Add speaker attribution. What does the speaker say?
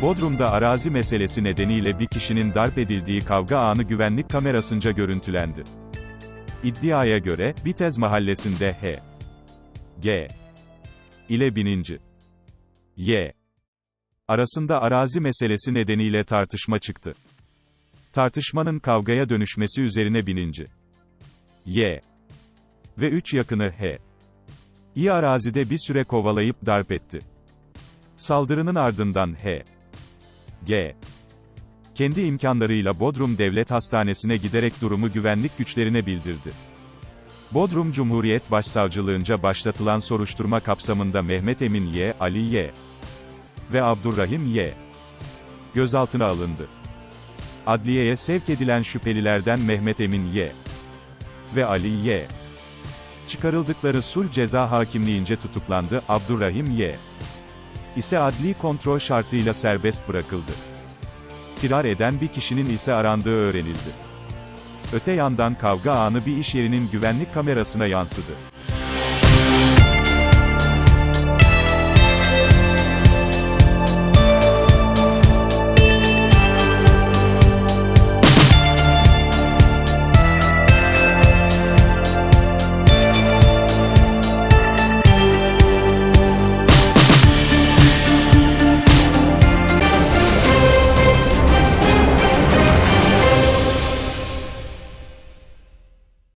Speaker 1: Bodrum'da arazi meselesi nedeniyle bir kişinin darp edildiği kavga anı güvenlik kamerasınca görüntülendi. İddiaya göre, Bitez mahallesinde H. G. ile bininci. Y. arasında arazi meselesi nedeniyle tartışma çıktı. Tartışmanın kavgaya dönüşmesi üzerine bininci. Y. ve 3 yakını H. İyi arazide bir süre kovalayıp darp etti. Saldırının ardından H. G. Kendi imkanlarıyla Bodrum Devlet Hastanesi'ne giderek durumu güvenlik güçlerine bildirdi. Bodrum Cumhuriyet Başsavcılığınca başlatılan soruşturma kapsamında Mehmet Emin Y, Ali Y ve Abdurrahim Y gözaltına alındı. Adliyeye sevk edilen şüphelilerden Mehmet Emin Y ve Ali Y çıkarıldıkları sulh ceza hakimliğince tutuklandı, Abdurrahim Y ise adli kontrol şartıyla serbest bırakıldı. Firar eden bir kişinin ise arandığı öğrenildi. Öte yandan kavga anı bir iş yerinin güvenlik kamerasına yansıdı.